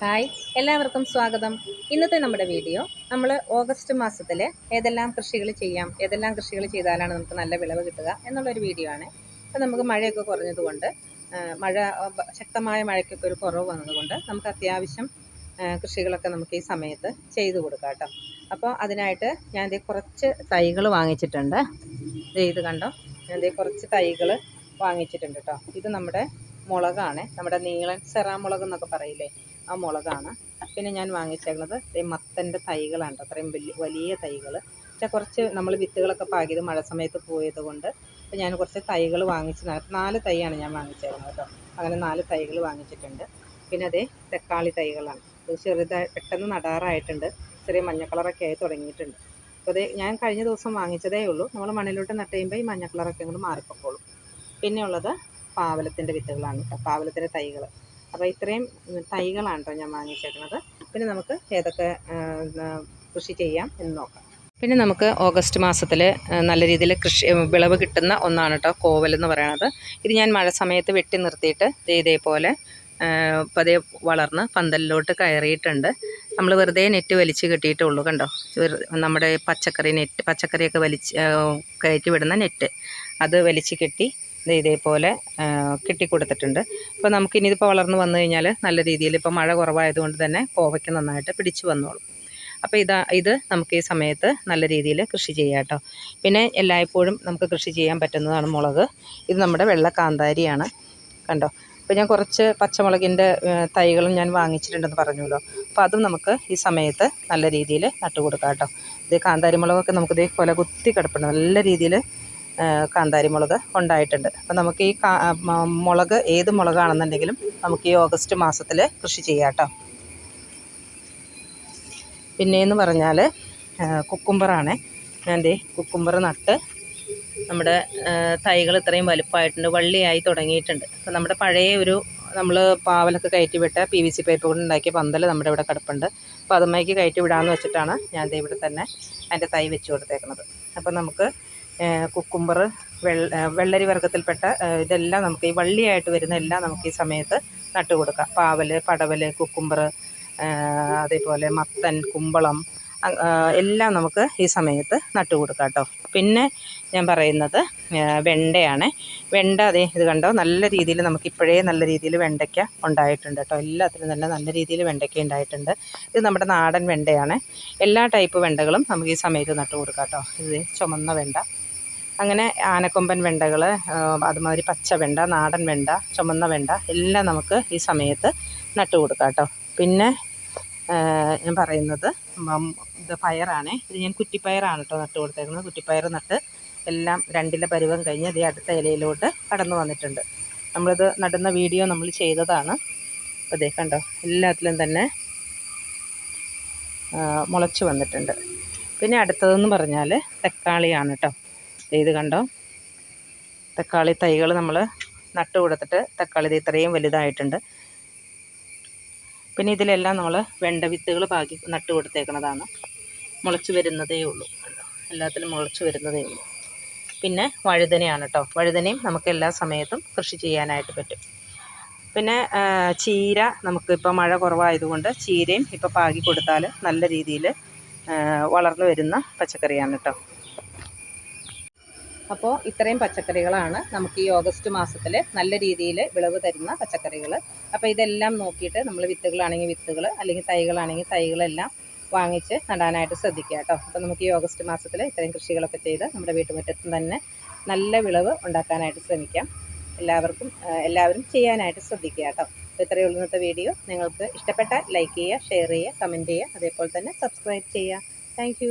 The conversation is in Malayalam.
ഹായ് എല്ലാവർക്കും സ്വാഗതം. ഇന്നത്തെ നമ്മുടെ വീഡിയോ നമ്മൾ ഓഗസ്റ്റ് മാസത്തിൽ ഏതെല്ലാം കൃഷികൾ ചെയ്യാം ഏതെല്ലാം കൃഷികൾ ചെയ്താലാണ് നമുക്ക് നല്ല വിളവ് കിട്ടുക എന്നുള്ളൊരു വീഡിയോ ആണ്. അപ്പോൾ നമുക്ക് മഴയൊക്കെ കുറഞ്ഞതുകൊണ്ട് മഴ ശക്തമായ മഴയ്ക്കൊക്കെ ഒരു കുറവ് വന്നതുകൊണ്ട് നമുക്ക് അത്യാവശ്യം കൃഷികളൊക്കെ നമുക്ക് ഈ സമയത്ത് ചെയ്തു കൊടുക്കാം കേട്ടോ. അപ്പോൾ അതിനായിട്ട് ഞാൻ ഇതേ കുറച്ച് തൈകൾ വാങ്ങിച്ചിട്ടുണ്ട്. ഇത് കണ്ടോ? ഞാൻ ഇതേ കുറച്ച് തൈകൾ വാങ്ങിച്ചിട്ടുണ്ട് കേട്ടോ. ഇത് നമ്മുടെ മുളകാണ്. നമ്മുടെ നീളൻ സെറാമുളക് എന്നൊക്കെ പറയില്ലേ? ആ മുളകാണ്. പിന്നെ ഞാൻ വാങ്ങിച്ചേക്കുന്നത് മത്തന്റെ തൈകളാണ്. അത്രയും വലിയ വലിയ തൈകൾ. പക്ഷേ കുറച്ച് നമ്മൾ വിത്തുകളൊക്കെ പാകിയത് മഴ സമയത്ത് പോയത് കൊണ്ട് അപ്പോൾ ഞാൻ കുറച്ച് തൈകൾ വാങ്ങിച്ച് നാല് തൈയാണ് ഞാൻ വാങ്ങിച്ചേക്കുന്നത് കേട്ടോ. അങ്ങനെ നാല് തൈകൾ വാങ്ങിച്ചിട്ടുണ്ട്. പിന്നെ അതേ തക്കാളി തൈകളാണ്. ഇത് ചെറുതായി പെട്ടെന്ന് നടാറായിട്ടുണ്ട്. ചെറിയ മഞ്ഞ കളറൊക്കെ ആയി തുടങ്ങിയിട്ടുണ്ട്. അപ്പോൾ അതേ ഞാൻ കഴിഞ്ഞ ദിവസം വാങ്ങിച്ചതേ ഉള്ളൂ. നമ്മൾ മണ്ണിലോട്ട് നട്ട് കഴിയുമ്പോൾ ഈ മഞ്ഞ കളറൊക്കെ അങ്ങോട്ട് മാറിപ്പോക്കോളും. പിന്നെയുള്ളത് പാവലത്തിന്റെ വിത്തുകളാണ് കേട്ടോ. പാവലത്തിന്റെ തൈകൾ. അപ്പോൾ ഇത്രയും തൈകളാണ് കേട്ടോ ഞാൻ വാങ്ങിച്ചേക്കുന്നത്. പിന്നെ നമുക്ക് ഏതൊക്കെ കൃഷി ചെയ്യാം എന്ന് നോക്കാം. പിന്നെ നമുക്ക് ഓഗസ്റ്റ് മാസത്തിൽ നല്ല രീതിയിൽ കൃഷി വിളവ് കിട്ടുന്ന ഒന്നാണ് കേട്ടോ കോവൽ എന്ന് പറയുന്നത് ഇത് ഞാൻ മഴ സമയത്ത് വെട്ടി നിർത്തിയിട്ട് ഇതേപോലെ പതിയെ വളർന്ന് പന്തലിലോട്ട് കയറിയിട്ടുണ്ട്. നമ്മൾ വെറുതെ നെറ്റ് വലിച്ച് കെട്ടിയിട്ടുള്ളൂ കണ്ടോ? നമ്മുടെ പച്ചക്കറി നെറ്റ് പച്ചക്കറിയൊക്കെ വലിച്ച് കയറ്റി വിടുന്ന നെറ്റ്. അത് വലിച്ച് കെട്ടി ഇതേപോലെ കിട്ടിക്കൊടുത്തിട്ടുണ്ട്. അപ്പോൾ നമുക്കിനി ഇതിപ്പോൾ വളർന്നു വന്നു കഴിഞ്ഞാൽ നല്ല രീതിയിൽ ഇപ്പോൾ മഴ കുറവായതുകൊണ്ട് തന്നെ കോവയ്ക്ക് നന്നായിട്ട് പിടിച്ചു വന്നോളും. അപ്പോൾ ഇതാ ഇത് നമുക്ക് ഈ സമയത്ത് നല്ല രീതിയിൽ കൃഷി ചെയ്യാം കേട്ടോ. പിന്നെ എല്ലായ്പ്പോഴും നമുക്ക് കൃഷി ചെയ്യാൻ പറ്റുന്നതാണ് മുളക്. ഇത് നമ്മുടെ വെള്ള കാന്താരിയാണ് കണ്ടോ? അപ്പോൾ ഞാൻ കുറച്ച് പച്ചമുളകിന്റെ തൈകളും ഞാൻ വാങ്ങിച്ചിട്ടുണ്ടെന്ന് പറഞ്ഞല്ലോ അപ്പോൾ അതും നമുക്ക് ഈ സമയത്ത് നല്ല രീതിയിൽ നട്ടു കൊടുക്കാം കേട്ടോ. ഇത് കാന്താരി മുളകൊക്കെ നമുക്ക് ഇതേപോലെ കുത്തി കിടപ്പുണ്ട്. നല്ല രീതിയിൽ കാന്താരി മുളക് ഉണ്ടായിട്ടുണ്ട്. അപ്പോൾ നമുക്ക് ഈ മുളക് ഏത് മുളകാണെന്നുണ്ടെങ്കിലും നമുക്ക് ഈ ഓഗസ്റ്റ് മാസത്തിൽ കൃഷി ചെയ്യാം കേട്ടോ പിന്നെയെന്ന് പറഞ്ഞാൽ കുക്കുംബറാണ്. ഞാൻ ദേ കുക്കുംബർ നട്ട് നമ്മുടെ തൈകൾ ഇത്രയും വലുപ്പമായിട്ടുണ്ട് വള്ളിയായി തുടങ്ങിയിട്ടുണ്ട്. അപ്പോൾ നമ്മുടെ പഴയ ഒരു നമ്മൾ പാവലൊക്കെ കയറ്റി വിട്ട പി വി സി പൈപ്പ് കൊണ്ട് ഉണ്ടാക്കിയ പന്തൽ നമ്മുടെ ഇവിടെ കിടപ്പുണ്ട്. അപ്പോൾ അതുമ്മയ്ക്ക് കയറ്റി വിടാമെന്ന് വെച്ചിട്ടാണ് ഞാൻ ഇവിടെ തന്നെ അതിന്റെ തൈ വെച്ച് കൊടുത്തേക്കുന്നത്. അപ്പോൾ നമുക്ക് കുക്കുംബർ വെള്ള വെള്ളരി വർഗത്തിൽപ്പെട്ട ഇതെല്ലാം നമുക്ക് ഈ വള്ളിയായിട്ട് വരുന്ന എല്ലാം നമുക്ക് ഈ സമയത്ത് നട്ടു കൊടുക്കാം. പാവൽ പടവൽ കുക്കുംബർ അതേപോലെ മത്തൻ കുമ്പളം എല്ലാം നമുക്ക് ഈ സമയത്ത് നട്ടു കൊടുക്കാം കേട്ടോ പിന്നെ ഞാൻ പറയുന്നത് വെണ്ടയാണ്. വെണ്ട അതേ ഇത് കണ്ടോ? നല്ല രീതിയിൽ നമുക്ക് ഇപ്പോഴേ നല്ല രീതിയിൽ വെണ്ടയ്ക്ക ഉണ്ടായിട്ടുണ്ട് കേട്ടോ എല്ലാത്തിനും തന്നെ നല്ല രീതിയിൽ വെണ്ടയ്ക്ക ഉണ്ടായിട്ടുണ്ട്. ഇത് നമ്മുടെ നാടൻ വെണ്ടയാണ്. എല്ലാ ടൈപ്പ് വെണ്ടകളും നമുക്ക് ഈ സമയത്ത് നട്ടു കൊടുക്കാം കേട്ടോ ഇത് ചുമന്ന വെണ്ട. അങ്ങനെ ആനക്കൊമ്പൻ വെണ്ടകൾ അതുമാതിരി പച്ച വെണ്ട നാടൻ വെണ്ട ചുമന്ന വെണ്ട എല്ലാം നമുക്ക് ഈ സമയത്ത് നട്ടു കൊടുക്കാം കേട്ടോ. പിന്നെ ഞാൻ പറയുന്നത് ഇത് പയറാണ്. ഇത് ഞാൻ കുറ്റിപ്പയറാണ് കേട്ടോ നട്ട് കൊടുത്തേക്കുന്നത്. കുറ്റിപ്പയർ നട്ട് എല്ലാം രണ്ടിലെ പരുവം കഴിഞ്ഞ് അത് അടുത്ത ഇലയിലോട്ട് കടന്നു വന്നിട്ടുണ്ട്. നമ്മളിത് നടുന്ന വീഡിയോ നമ്മൾ ചെയ്തതാണ്. ഇതേ കണ്ടോ? എല്ലാത്തിലും തന്നെ മുളച്ചു വന്നിട്ടുണ്ട്. പിന്നെ അടുത്തതെന്ന് പറഞ്ഞാൽ തക്കാളിയാണ് കേട്ടോ. ഇത് കണ്ടോ? തക്കാളി തൈകൾ നമ്മൾ നട്ട് കൊടുത്തിട്ട് തക്കാളി ദേ ഇത്രയും വലുതായിട്ടുണ്ട്. പിന്നെ ഇതിലെല്ലാം നമ്മൾ വെണ്ട വിത്തുകൾ പാകി നട്ട് കൊടുത്തേക്കുന്നതാണ് മുളച്ച് വരുന്നതേ ഉള്ളൂ. എല്ലാത്തിലും മുളച്ച് വരുന്നതേ ഉള്ളൂ. പിന്നെ വഴുതനയാണ് കേട്ടോ വഴുതനയും നമുക്ക് എല്ലാ സമയത്തും കൃഷി ചെയ്യാനായിട്ട് പറ്റും. പിന്നെ ചീര നമുക്കിപ്പോൾ മഴ കുറവായതുകൊണ്ട് ചീരയും ഇപ്പോൾ പാകി കൊടുത്താൽ നല്ല രീതിയിൽ വളർന്നു വരുന്ന പച്ചക്കറിയാണ് കേട്ടോ അപ്പോൾ ഇത്രയും പച്ചക്കറികളാണ് നമുക്ക് ഈ ഓഗസ്റ്റ് മാസത്തിൽ നല്ല രീതിയിൽ വിളവ് തരുന്ന പച്ചക്കറികൾ അപ്പോൾ ഇതെല്ലാം നോക്കിയിട്ട് നമ്മൾ വിത്തുകളാണെങ്കിൽ വിത്തുകൾ അല്ലെങ്കിൽ തൈകളാണെങ്കിൽ തൈകളെല്ലാം വാങ്ങിച്ച് നടാനായിട്ട് ശ്രദ്ധിക്കുക കേട്ടോ. അപ്പോൾ നമുക്ക് ഈ ഓഗസ്റ്റ് മാസത്തിൽ ഇത്രയും കൃഷികളൊക്കെ ചെയ്ത് നമ്മുടെ വീട്ടുമുറ്റത്തും തന്നെ നല്ല വിളവ് ഉണ്ടാക്കാനായിട്ട് ശ്രമിക്കാം. എല്ലാവർക്കും എല്ലാവരും ചെയ്യാനായിട്ട് ശ്രദ്ധിക്കുക കേട്ടോ. അപ്പോൾ ഇത്രയേ ഉള്ളൂ ഇന്നത്തെ വീഡിയോ. നിങ്ങൾക്ക് ഇഷ്ടപ്പെട്ടാൽ ലൈക്ക് ചെയ്യുക ഷെയർ ചെയ്യുക കമന്റ് ചെയ്യുക അതേപോലെ തന്നെ സബ്സ്ക്രൈബ് ചെയ്യുക. താങ്ക്